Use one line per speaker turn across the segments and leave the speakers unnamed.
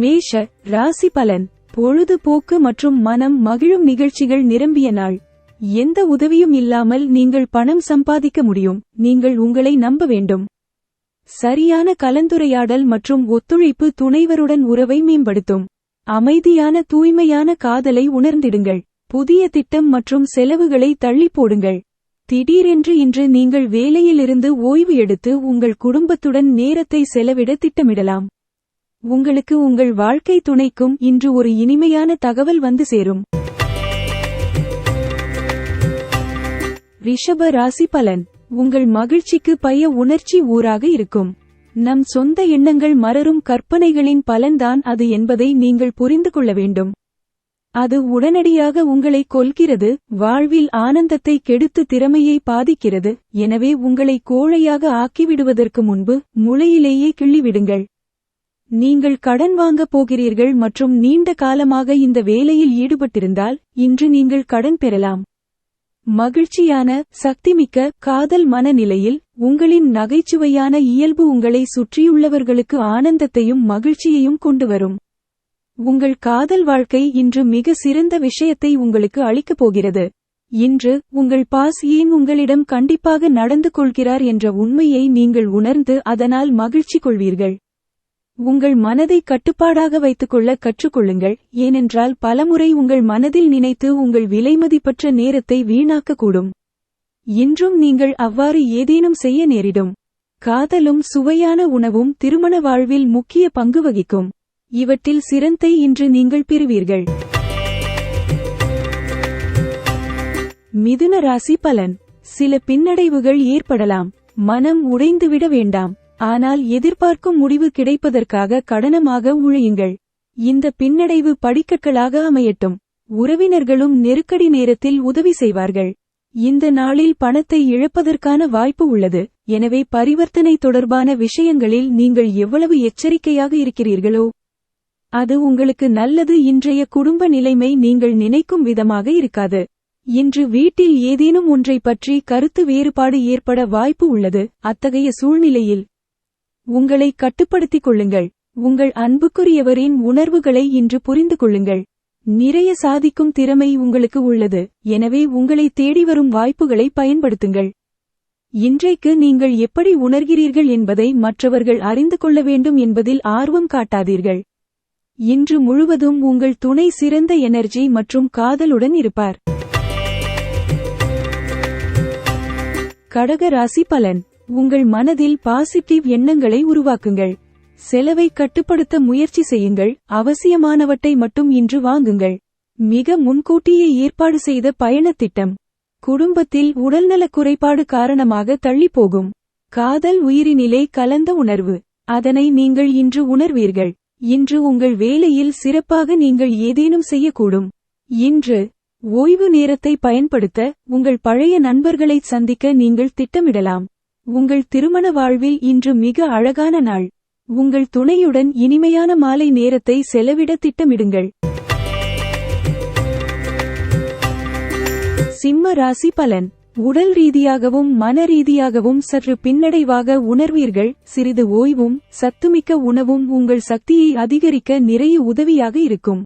மேஷ ராசி பலன். பொழுதுபோக்கு மற்றும் மனம் மகிழும் நிகழ்ச்சிகள் நிரம்பிய நாள். எந்த உதவியும் இல்லாமல் நீங்கள் பணம் சம்பாதிக்க முடியும். நீங்கள் உங்களை நம்ப வேண்டும். சரியான கலந்துரையாடல் மற்றும் ஒத்துழைப்பு துணைவருடன் உறவை மேம்படுத்தும். அமைதியான தூய்மையான காதலை உணர்ந்திடுங்கள். புதிய திட்டம் மற்றும் செலவுகளை தள்ளி போடுங்கள். திடீரென்று இன்று நீங்கள் வேலையிலிருந்து ஓய்வு எடுத்து உங்கள் குடும்பத்துடன் நேரத்தை செலவிட திட்டமிடலாம். உங்களுக்கு உங்கள் வாழ்க்கை துணைக்கும் இன்று ஒரு இனிமையான தகவல் வந்து சேரும். ரிஷப ராசி பலன். உங்கள் மகிழ்ச்சிக்கு பய உணர்ச்சி ஊராக இருக்கும். நம் சொந்த எண்ணங்கள் மலரும் கற்பனைகளின் பலன்தான் அது என்பதை நீங்கள் புரிந்து கொள்ள வேண்டும். அது உடனடியாக உங்களை கொல்கிறது வாழ்வில் ஆனந்தத்தை கெடுத்து திறமையை பாதிக்கிறது. எனவே உங்களை கோழையாக ஆக்கிவிடுவதற்கு முன்பு முளையிலேயே கிள்ளிவிடுங்கள். நீங்கள் கடன் வாங்கப் போகிறீர்கள் மற்றும் நீண்ட காலமாக இந்த வேலையில் ஈடுபட்டிருந்தால் இன்று நீங்கள் கடன் பெறலாம். மகிழ்ச்சியான சக்திமிக்க காதல் மனநிலையில் உங்களின் நகைச்சுவையான இயல்பு உங்களை சுற்றியுள்ளவர்களுக்கு ஆனந்தத்தையும் மகிழ்ச்சியையும் கொண்டுவரும் உங்கள் காதல் வாழ்க்கை இன்று மிக சிறந்த விஷயத்தை உங்களுக்கு அளிக்கப் போகிறது. இன்று உங்கள் பாஸ் ஏன் உங்களிடம் கண்டிப்பாக நடந்து கொள்கிறார் என்ற உண்மையை நீங்கள் உணர்ந்து அதனால் மகிழ்ச்சி கொள்வீர்கள். உங்கள் மனதை கட்டுப்பாடாக வைத்துக்கொள்ள கற்றுக்கொள்ளுங்கள். ஏனென்றால் பலமுறை உங்கள் மனதில் நினைத்து உங்கள் விலைமதிப்பற்ற நேரத்தை வீணாக்கக்கூடும். இன்றும் நீங்கள் அவ்வாறு ஏதேனும் செய்ய நேரிடும். காதலும் சுவையான உணவும் திருமண வாழ்வில் முக்கிய பங்கு வகிக்கும். இவற்றில் சிறந்தை இன்று நீங்கள் பெறுவீர்கள். மிதுன ராசி பலன். சில பின்னடைவுகள் ஏற்படலாம். மனம் உடைந்துவிட வேண்டாம். ஆனால் எதிர்பார்க்கும் முடிவு கிடைப்பதற்காக கடனமாக உழையுங்கள். இந்த பின்னடைவு படிக்கற்களாக அமையட்டும். உறவினர்களும் நெருக்கடி நேரத்தில் உதவி செய்வார்கள். இந்த நாளில் பணத்தை இழப்பதற்கான வாய்ப்பு உள்ளது. எனவே பரிவர்த்தனை தொடர்பான விஷயங்களில் நீங்கள் எவ்வளவு எச்சரிக்கையாக இருக்கிறீர்களோ அது உங்களுக்கு நல்லது. இன்றைய குடும்ப நிலைமை நீங்கள் நினைக்கும் விதமாக இருக்காது. இன்று வீட்டில் ஏதேனும் ஒன்றை பற்றி கருத்து வேறுபாடு ஏற்பட வாய்ப்பு உள்ளது. அத்தகைய சூழ்நிலையில் உங்களை கட்டுப்படுத்திக் கொள்ளுங்கள். உங்கள் அன்புக்குரியவரின் உணர்வுகளை இன்று புரிந்து கொள்ளுங்கள். நிறைய சாதிக்கும் திறமை உங்களுக்கு உள்ளது. எனவே உங்களை தேடி வரும் வாய்ப்புகளை பயன்படுத்துங்கள். இன்றைக்கு நீங்கள் எப்படி உணர்கிறீர்கள் என்பதை மற்றவர்கள் அறிந்து கொள்ள வேண்டும் என்பதில் ஆர்வம் காட்டாதீர்கள். இன்று முழுவதும் உங்கள் துணை சிறந்த எனர்ஜி மற்றும் காதலுடன் இருப்பார். கடக ராசி பலன். உங்கள் மனதில் பாசிட்டிவ் எண்ணங்களை உருவாக்குங்கள். செலவை கட்டுப்படுத்த முயற்சி செய்யுங்கள். அவசியமானவற்றை மட்டும் இன்று வாங்குங்கள். மிக முன்கூட்டியே ஏற்பாடு செய்த பயணத் திட்டம். குடும்பத்தில் உடல்நலக் குறைபாடு காரணமாக தள்ளிப்போகும். காதல் உயிரினிலே கலந்த உணர்வு. அதனை நீங்கள் இன்று உணர்வீர்கள். இன்று உங்கள் வேலையில் சிறப்பாக நீங்கள் ஏதேனும் செய்யக்கூடும். இன்று ஓய்வு நேரத்தை பயன்படுத்த உங்கள் பழைய நண்பர்களைச் சந்திக்க நீங்கள் திட்டமிடலாம். உங்கள் திருமண வாழ்வில் இன்று மிக அழகான நாள். உங்கள் துணையுடன் இனிமையான மாலை நேரத்தை செலவிட திட்டமிடுங்கள். சிம்ம ராசி பலன். உடல் ரீதியாகவும் மன ரீதியாகவும் சற்று பின்னடைவாக உணர்வீர்கள். சிறிது ஓய்வும் சத்துமிக்க உணவும் உங்கள் சக்தியை அதிகரிக்க நிறைய உதவியாக இருக்கும்.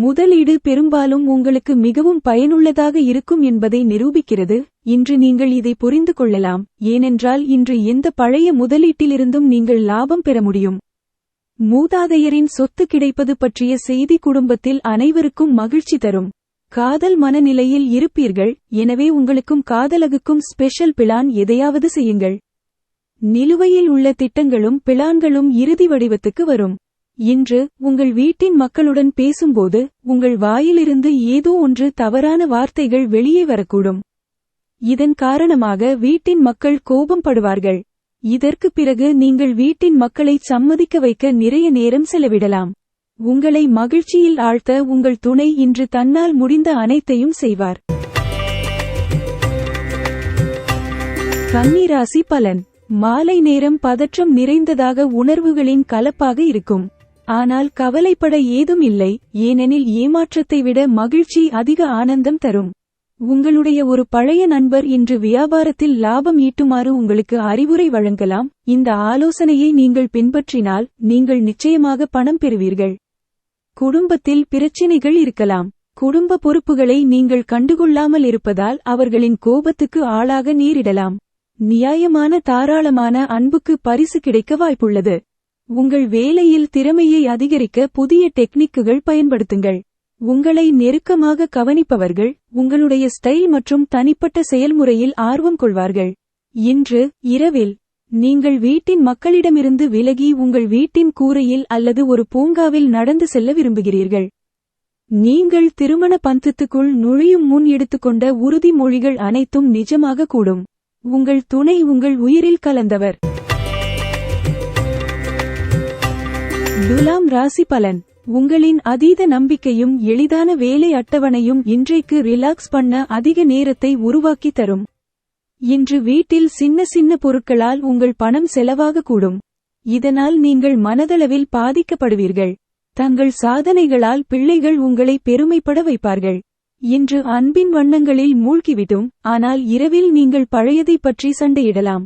முதலீடு பெரும்பாலும் உங்களுக்கு மிகவும் பயனுள்ளதாக இருக்கும் என்பதை நிரூபிக்கிறது. இன்று நீங்கள் இதை புரிந்து கொள்ளலாம். ஏனென்றால் இன்று எந்த பழைய முதலீட்டிலிருந்தும் நீங்கள் லாபம் பெற முடியும். மூதாதையரின் சொத்து கிடைப்பது பற்றிய செய்தி குடும்பத்தில் அனைவருக்கும் மகிழ்ச்சி தரும். காதல் மனநிலையில் இருப்பீர்கள். எனவே உங்களுக்கும் காதலகுக்கும் ஸ்பெஷல் பிளான் எதையாவது செய்யுங்கள். நிலுவையில் உள்ள திட்டங்களும் பிளான்களும் இறுதி வடிவத்துக்கு வரும். இன்று உங்கள் வீட்டின் மக்களுடன் பேசும்போது உங்கள் வாயிலிருந்து ஏதோ ஒன்று தவறான வார்த்தைகள் வெளியே வரக்கூடும். இதன் காரணமாக வீட்டின் மக்கள் கோபம் படுவார்கள் இதற்கு பிறகு நீங்கள் வீட்டின் மக்களை சம்மதிக்க வைக்க நிறைய நேரம் செலவிடலாம். உங்களை மகிழ்ச்சியில் ஆழ்த்த உங்கள் துணை இன்று தன்னால் முடிந்த அனைத்தையும் செய்வார். கன்னிராசி பலன். மாலை நேரம் பதற்றம் நிறைந்ததாக உணர்வுகளின் கலப்பாக இருக்கும். ஆனால் கவலைப்பட ஏதும் இல்லை ஏனெனில் ஏமாற்றத்தை விட மகிழ்ச்சி அதிக ஆனந்தம் தரும். உங்களுடைய ஒரு பழைய நண்பர் இன்று வியாபாரத்தில் லாபம் ஈட்டுமாறு உங்களுக்கு அறிவுரை வழங்கலாம். இந்த ஆலோசனையை நீங்கள் பின்பற்றினால் நீங்கள் நிச்சயமாக பணம் பெறுவீர்கள். குடும்பத்தில் பிரச்சினைகள் இருக்கலாம். குடும்ப பொறுப்புகளை நீங்கள் கண்டுகொள்ளாமல் இருப்பதால் அவர்களின் கோபத்துக்கு ஆளாக நேரிடலாம். நியாயமான தாராளமான அன்புக்கு பரிசு கிடைக்க வாய்ப்புள்ளது. உங்கள் வேலையில் திறமையை அதிகரிக்க புதிய டெக்னிக்குகள் பயன்படுத்துங்கள். உங்களை நெருக்கமாக கவனிப்பவர்கள் உங்களுடைய ஸ்டைல் மற்றும் தனிப்பட்ட செயல்முறையில் ஆர்வம் கொள்வார்கள். இன்று இரவில் நீங்கள் வீட்டின் மக்களிடமிருந்து விலகி உங்கள் வீட்டின் கூரையில் அல்லது ஒரு பூங்காவில் நடந்து செல்ல விரும்புகிறீர்கள். நீங்கள் திருமண பந்தத்துக்குள் நுழையும் முன் எடுத்துக்கொண்ட உறுதிமொழிகள் அனைத்தும் நிஜமாக கூடும். உங்கள் துணை உங்கள் உயிரில் கலந்தவர். துலாம் ராசி பலன். உங்களின் அதீத நம்பிக்கையும் எளிதான வேலை அட்டவணையும் இன்றைக்கு ரிலாக்ஸ் பண்ண அதிக நேரத்தை உருவாக்கி தரும். இன்று வீட்டில் சின்ன சின்ன பொருட்களால் உங்கள் பணம் செலவாக கூடும் இதனால் நீங்கள் மனதளவில் பாதிக்கப்படுவீர்கள். தங்கள் சாதனைகளால் பிள்ளைகள் உங்களை பெருமைப்பட வைப்பார்கள். இன்று அன்பின் வண்ணங்களில் மூழ்கிவிடும். ஆனால் இரவில் நீங்கள் பழையதைப் பற்றி சண்டையிடலாம்.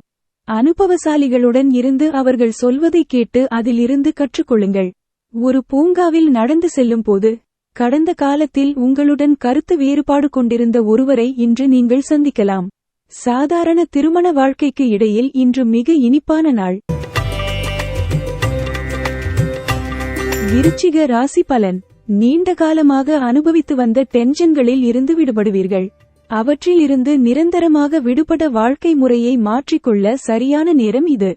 அனுபவசாலிகளுடன் இருந்து அவர்கள் சொல்வதை கேட்டு அதிலிருந்து கற்றுக்கொள்ளுங்கள். ஒரு பூங்காவில் நடந்து செல்லும்போது கடந்த காலத்தில் உங்களுடன் கருத்து வேறுபாடு கொண்டிருந்த ஒருவரை இன்று நீங்கள் சந்திக்கலாம். சாதாரண திருமண வாழ்க்கைக்கு இடையில் இன்று மிக இனிப்பான நாள். விருச்சிக ராசி பலன். நீண்ட காலமாக அனுபவித்து வந்த டென்ஷன்களில் இருந்து விடுபடுவீர்கள். அவற்றிலிருந்து நிரந்தரமாக விடுபட வாழ்க்கை முறையை மாற்றிக்கொள்ள சரியான நேரம் இது.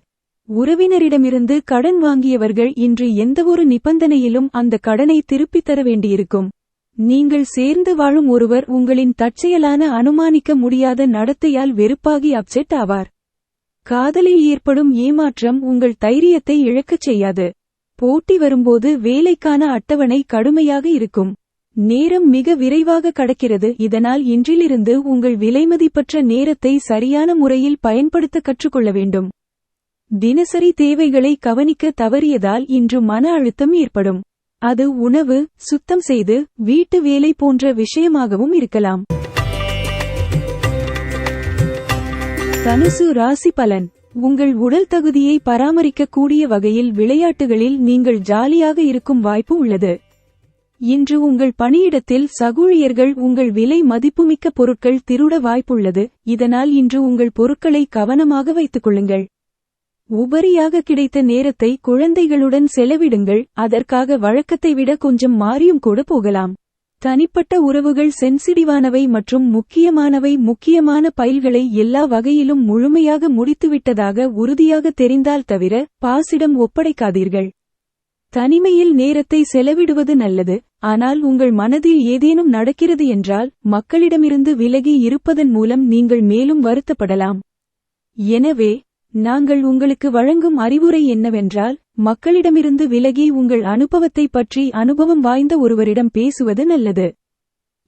உறவினரிடமிருந்து கடன் வாங்கியவர்கள் இன்று எந்தவொரு நிபந்தனையிலும் அந்த கடனை திருப்பித் தர வேண்டியிருக்கும். நீங்கள் சேர்ந்து வாழும் ஒருவர் உங்களின் தற்செயலான அனுமானிக்க முடியாத நடத்தையால் வெறுப்பாகி அப்செட் ஆவார். காதலில் ஏற்படும் ஏமாற்றம் உங்கள் தைரியத்தை இழக்கச் செய்யாது. போட்டி வரும்போது வேலைக்கான அட்டவணை கடுமையாக இருக்கும். நேரம் மிக விரைவாக கடக்கிறது. இதனால் இன்றிலிருந்து உங்கள் விலைமதிப்பற்ற நேரத்தை சரியான முறையில் பயன்படுத்த கற்றுக்கொள்ள வேண்டும். தினசரி தேவைகளை கவனிக்க தவறியதால் இன்று மன அழுத்தம் ஏற்படும். அது உணவு சுத்தம் செய்து வீட்டு வேலை போன்ற விஷயமாகவும் இருக்கலாம். தனுசு ராசி பலன். உங்கள் உடல் தகுதியை பராமரிக்கக்கூடிய வகையில் விளையாட்டுகளில் நீங்கள் ஜாலியாக இருக்கும் வாய்ப்பு உள்ளது. இன்று உங்கள் பணியிடத்தில் சகூழியர்கள் உங்கள் விலை மதிப்புமிக்க பொருட்கள் திருட வாய்ப்புள்ளது. இதனால் இன்று உங்கள் பொருட்களை கவனமாக வைத்துக் கொள்ளுங்கள். உபரியாக கிடைத்த நேரத்தை குழந்தைகளுடன் செலவிடுங்கள். அதற்காக வழக்கத்தை விட கொஞ்சம் மாறியும் கூட போகலாம். தனிப்பட்ட உறவுகள் சென்சிடிவானவை மற்றும் முக்கியமானவை. முக்கியமான பயில்களை எல்லா வகையிலும் முழுமையாக முடித்துவிட்டதாக உறுதியாக தெரிந்தால் தவிர பாசிடம் ஒப்படைக்காதீர்கள். தனிமையில் நேரத்தை செலவிடுவது நல்லது. ஆனால் உங்கள் மனதில் ஏதேனும் நடக்கிறது என்றால் மக்களிடமிருந்து விலகி இருப்பதன் மூலம் நீங்கள் மேலும் வருத்தப்படலாம். எனவே நாங்கள் உங்களுக்கு வழங்கும் அறிவுரை என்னவென்றால் மக்களிடமிருந்து விலகி உங்கள் அனுபவத்தை பற்றி அனுபவம் வாய்ந்த ஒருவரிடம் பேசுவது நல்லது.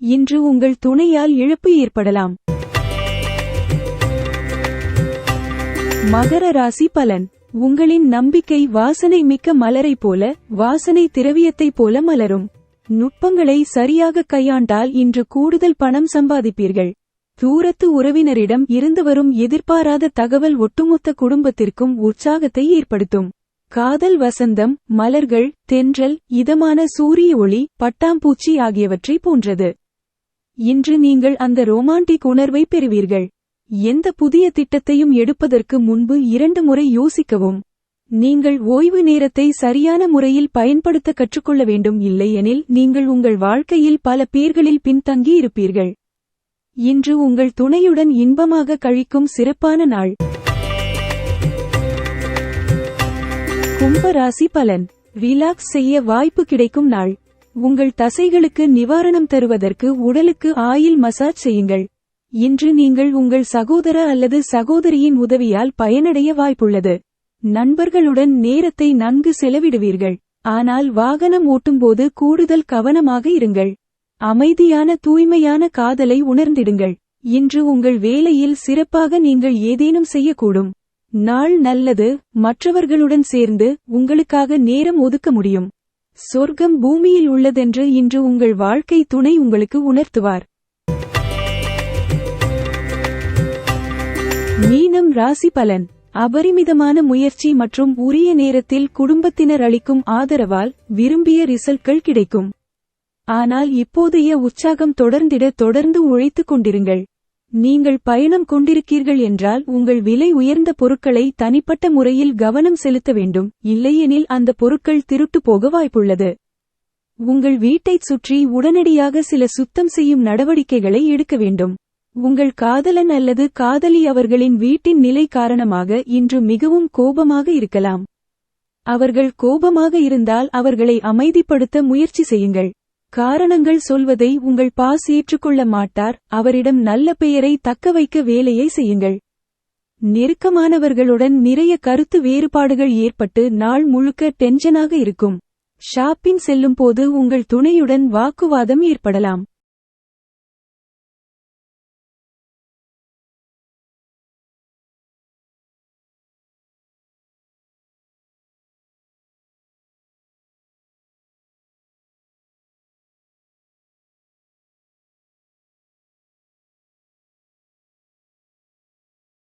இன்று உங்கள் துணையால் இழப்பு ஏற்படலாம். மகர ராசி பலன். உங்களின் நம்பிக்கை வாசனை மிக்க மலரை போல வாசனை திரவியத்தைப் போல மலரும். நுட்பங்களை சரியாக கையாண்டால் இன்று கூடுதல் பணம் சம்பாதிப்பீர்கள். தூரத்து உறவினரிடம் இருந்து வரும் எதிர்பாராத தகவல் ஒட்டுமொத்த குடும்பத்திற்கும் உற்சாகத்தை ஏற்படுத்தும். காதல் வசந்தம் மலர்கள் தென்றல் இதமான சூரிய ஒளி பட்டாம்பூச்சி ஆகியவற்றை போன்றது. இன்று நீங்கள் அந்த ரோமான்டிக் உணர்வை பெறுவீர்கள். எந்த புதிய திட்டத்தையும் எடுப்பதற்கு முன்பு இரண்டு முறை யோசிக்கவும். நீங்கள் ஓய்வு நேரத்தை சரியான முறையில் பயன்படுத்த கற்றுக்கொள்ள வேண்டும் இல்லையெனில் நீங்கள் உங்கள் வாழ்க்கையில் பல பேர்களில் பின்தங்கி இருப்பீர்கள். இன்று உங்கள் துணையுடன் இன்பமாக கழிக்கும் சிறப்பான நாள். கும்பராசி பலன். ரிலாக்ஸ் செய்ய வாய்ப்பு கிடைக்கும் நாள். உங்கள் தசைகளுக்கு நிவாரணம் தருவதற்கு உடலுக்கு ஆயில் மசாஜ் செய்யுங்கள். இன்று நீங்கள் உங்கள் சகோதர அல்லது சகோதரியின் உதவியால் பயனடைய வாய்ப்புள்ளது. நண்பர்களுடன் நேரத்தை நன்கு செலவிடுவீர்கள். ஆனால் வாகனம் ஓட்டும்போது கூடுதல் கவனமாக இருங்கள். அமைதியான தூய்மையான காதலை உணர்ந்திடுங்கள். இன்று உங்கள் வேலையில் சிறப்பாக நீங்கள் ஏதேனும் செய்யக்கூடும். நாள் நல்லது மற்றவர்களுடன் சேர்ந்து உங்களுக்காக நேரம் ஒதுக்க முடியும். சொர்க்கம் பூமியில் உள்ளதென்று இன்று உங்கள் வாழ்க்கை துணை உங்களுக்கு உணர்த்துவார். மீனம் ராசி பலன். அபரிமிதமான முயற்சி மற்றும் உரிய நேரத்தில் குடும்பத்தினர் அளிக்கும் ஆதரவால் விரும்பிய ரிசல்ட்கள் கிடைக்கும். ஆனால் இப்போதைய உற்சாகம் தொடர்ந்திட தொடர்ந்து உழைத்துக் கொண்டிருங்கள். நீங்கள் பயணம் கொண்டிருக்கீர்கள் என்றால் உங்கள் விலை உயர்ந்த பொருட்களை தனிப்பட்ட முறையில் கவனம் செலுத்த வேண்டும். இல்லையெனில் அந்த பொருட்கள் திருட்டு போக வாய்ப்புள்ளது. உங்கள் வீட்டைச் சுற்றி உடனடியாக சில சுத்தம் செய்யும் நடவடிக்கைகளை எடுக்க வேண்டும். உங்கள் காதலன் அல்லது காதலி அவர்களின் வீட்டின் நிலை காரணமாக இன்று மிகவும் கோபமாக இருக்கலாம். அவர்கள் கோபமாக இருந்தால் அவர்களை அமைதிப்படுத்த முயற்சி செய்யுங்கள். காரணங்கள் சொல்வதை உங்கள் பாஸ் ஏற்றுக்கொள்ள மாட்டார். அவரிடம் நல்ல பெயரை தக்கவைக்க வேலையை செய்யுங்கள். நெருக்கமானவர்களுடன் நிறைய கருத்து வேறுபாடுகள் ஏற்பட்டு நாள் முழுக்க டென்ஷனாக இருக்கும். ஷாப்பிங் செல்லும் போது உங்கள் துணையுடன் வாக்குவாதம் ஏற்படலாம்.